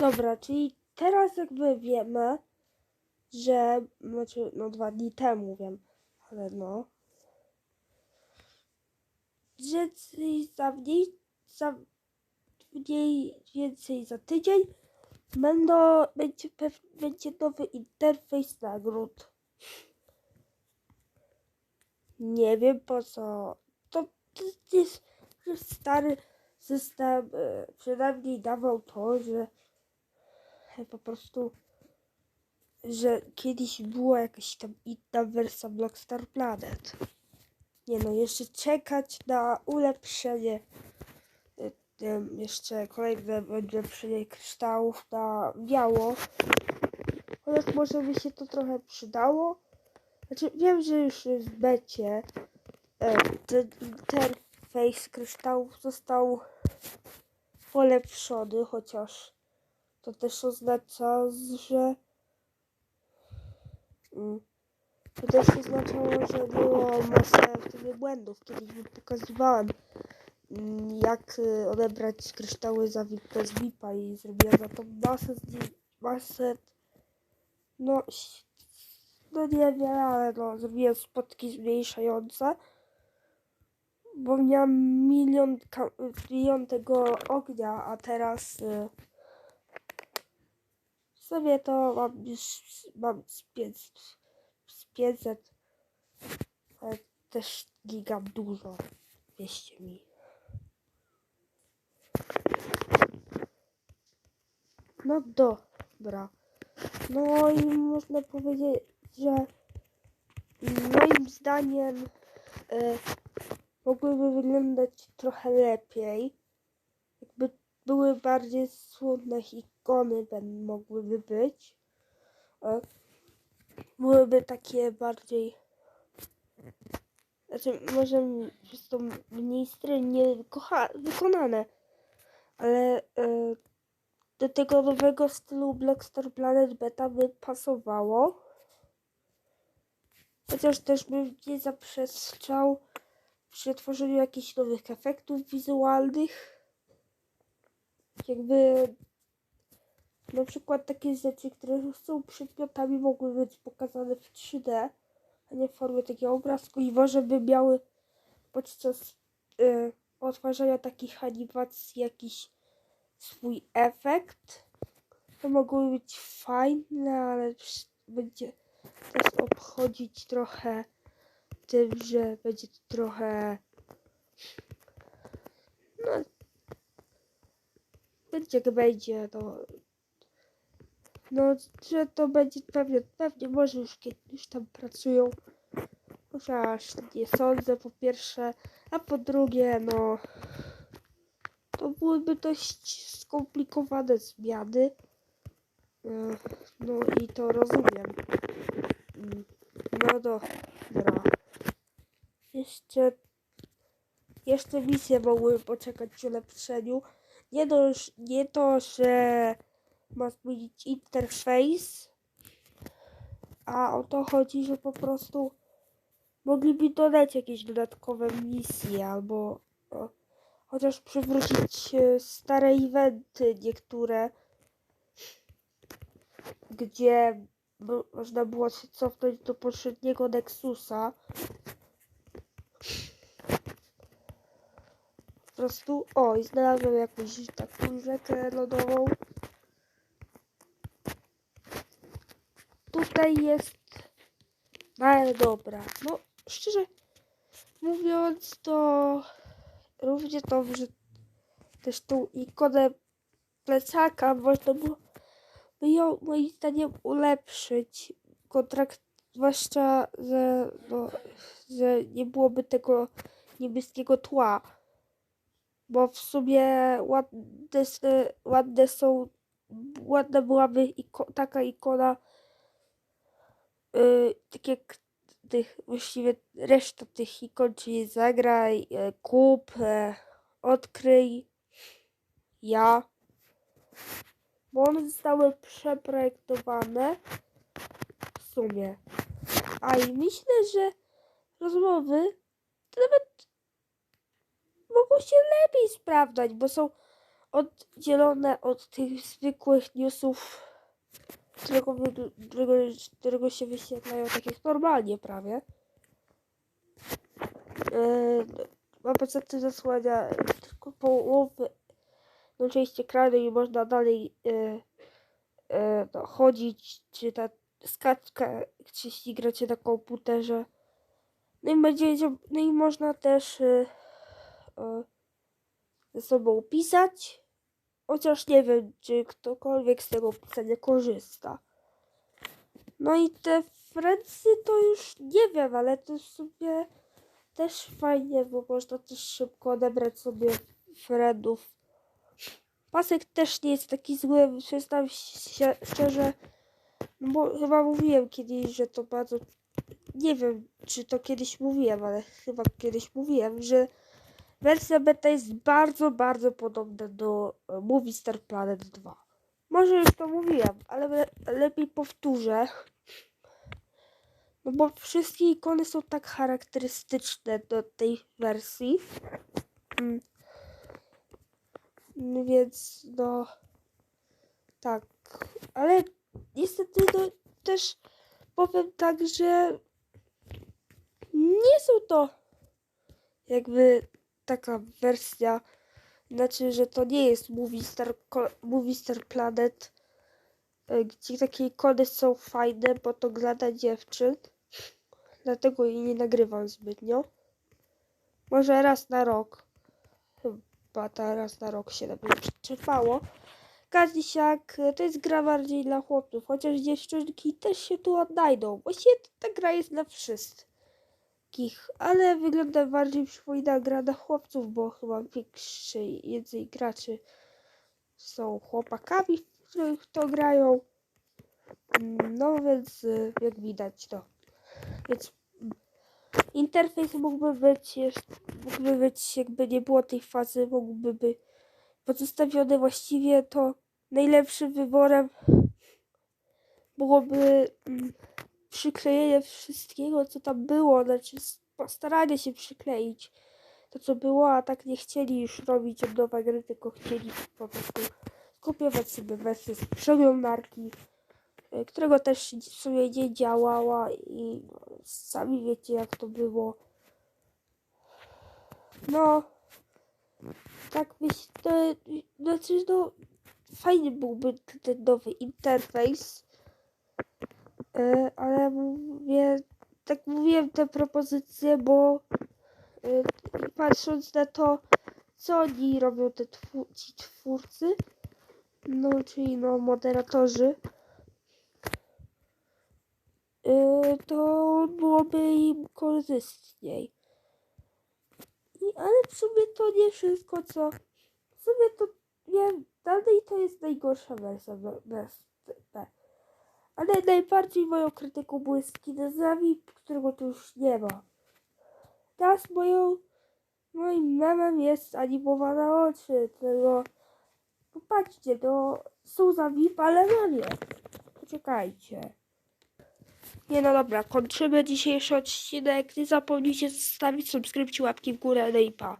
Dobra, czyli teraz jakby wiemy, że, znaczy, no dwa dni temu wiem, ale no, że za mniej, za mniej więcej za tydzień będą, będzie, będzie nowy interfejs nagród. Nie wiem po co. To, to jest stary system, e, przynajmniej dawał to, że po prostu, że kiedyś była jakaś tam inna wersja Blockstar Planet. Nie no, jeszcze czekać na ulepszenie, em, jeszcze kolejne ulepszenie kryształów na biało. Chociaż może by się to trochę przydało. Znaczy, wiem, że już w becie e, ten interfejs kryształów został polepszony, chociaż to też oznacza, że mm, to też oznaczało, że było masę wtedy błędów. Kiedyś mi pokazywałem, mm, jak y, odebrać kryształy za VIPa i zrobiłem za to masę, zdję- masę no, no nie wiem, ale no, zrobiłem spotki zmniejszające, bo miałem milion, ka- milion tego ognia, a teraz y, sobie to mam już, mam z 500, z 500 ale też giga dużo, wieście mi. No dobra. No i można powiedzieć, że moim zdaniem e, mogłyby wyglądać trochę lepiej. Jakby były bardziej słodne ikony, ben, mogłyby być. Byłyby takie bardziej. Znaczy, może przez to mniej strännie kocha- wykonane, ale e, do tego nowego stylu Blackstar Planet Beta by pasowało. Chociaż też bym nie zaprzeczał przy tworzeniu jakichś nowych efektów wizualnych. Jakby na przykład takie rzeczy, które są przedmiotami mogły być pokazane w 3D, a nie w formie takiego obrazku i może by miały podczas y, odtwarzania takich animacji jakiś swój efekt. To mogły być fajne, ale będzie też obchodzić trochę tym, że będzie to trochę. No. Będzie jak będzie, no. No, że to będzie pewnie, pewnie może już kiedyś tam pracują. Chociaż nie sądzę po pierwsze, a po drugie, no. To byłyby dość skomplikowane zmiany. No i to rozumiem. No dobra. Jeszcze, jeszcze misje mogły poczekać przy ulepszeniu. Nie że- nie to, że ma zmienić interfejs, a o to chodzi, że po prostu mogliby dodać jakieś dodatkowe misje albo o, chociaż przywrócić e, stare eventy niektóre, gdzie mo- można było się cofnąć do poprzedniego Nexusa. Po prostu, o, i znalazłem jakąś taką rzekę lodową. Tutaj jest, ale dobra, no szczerze mówiąc, to równie dobrze też tą ikonę plecaka można było by ją moim zdaniem ulepszyć. Kontrakt, zwłaszcza, że, no, że nie byłoby tego niebieskiego tła. Bo w sumie ładne, s- ładne są, ładna byłaby iko, taka ikona, yy, tak jak tych, właściwie reszta tych ikon, czyli zagraj, e, kup, e, odkryj, ja bo one zostały przeprojektowane w sumie. A i myślę, że rozmowy to nawet mogą się lepiej sprawdzać, bo są oddzielone od tych zwykłych newsów, którego, którego, którego się wyświetlają tak jak normalnie prawie. Yy, a poza tym zasłania tylko połowę no, części ekranu i można dalej yy, yy, no, chodzić, czy ta skaczka, czy jeśli gracie na komputerze. No i, będzie, no i można też yy, yy, ze sobą pisać, chociaż nie wiem, czy ktokolwiek z tego pisania korzysta. No i te Friendsy to już nie wiem, ale to w sumie też fajnie, bo można też szybko odebrać sobie friendów. Pasek też nie jest taki zły, przyznam się szczerze, no bo chyba mówiłem kiedyś, że to bardzo, nie wiem, czy to kiedyś mówiłem, ale chyba kiedyś mówiłem, że wersja beta jest bardzo, bardzo podobna do Movie Star Planet 2. Może już to mówiłem, ale le lepiej powtórzę. No bo wszystkie ikony są tak charakterystyczne do tej wersji. Mm. Mm, Więc no tak. Ale niestety no, też powiem tak, że nie są to jakby taka wersja, znaczy, że to nie jest Movie Star, Movie Star Planet, e, gdzie takie ikony są fajne, bo to gra dziewczyn. Dlatego jej nie nagrywam zbytnio. Może raz na rok. Chyba ta raz na rok się na mnie przyczepało. Kadisiak to jest gra bardziej dla chłopców, chociaż dziewczynki też się tu odnajdą. Właściwie ta gra jest dla wszystkich, ale wygląda bardziej przypomina gra dla chłopców, bo chyba większej więcej graczy są chłopakami, w których to grają. No więc y, jak widać to. Więc interfejs mógłby być mógłby być jakby nie było tej fazy, mógłby być pozostawiony właściwie to najlepszym wyborem byłoby mm, przyklejenie wszystkiego, co tam było, znaczy postaranie się przykleić to, co było, a tak nie chcieli już robić od nowa gry, tylko chcieli po prostu skopiować sobie wersję z przeglądarki, y, którego też w sumie nie działała i no, sami wiecie, jak to było. No, tak myślę, znaczy no, fajny byłby ten nowy interfejs, e, ale mówię, tak mówiłem te propozycje, bo e, patrząc na to, co oni robią te twu, ci twórcy, no czyli no moderatorzy, e, to byłoby im korzystniej. I, ale w sumie to nie wszystko, co. W sumie to wiem, dalej to jest najgorsza wersja B. Ale najbardziej moją krytyką były skiny z nami, którego tu już nie ma. Teraz moją, moim memem jest animowane oczy, tego popatrzcie, to są za VIP, ale mam je. Poczekajcie. Nie no dobra, kończymy dzisiejszy odcinek. Nie zapomnijcie zostawić subskrypcji, łapki w górę, no i pa.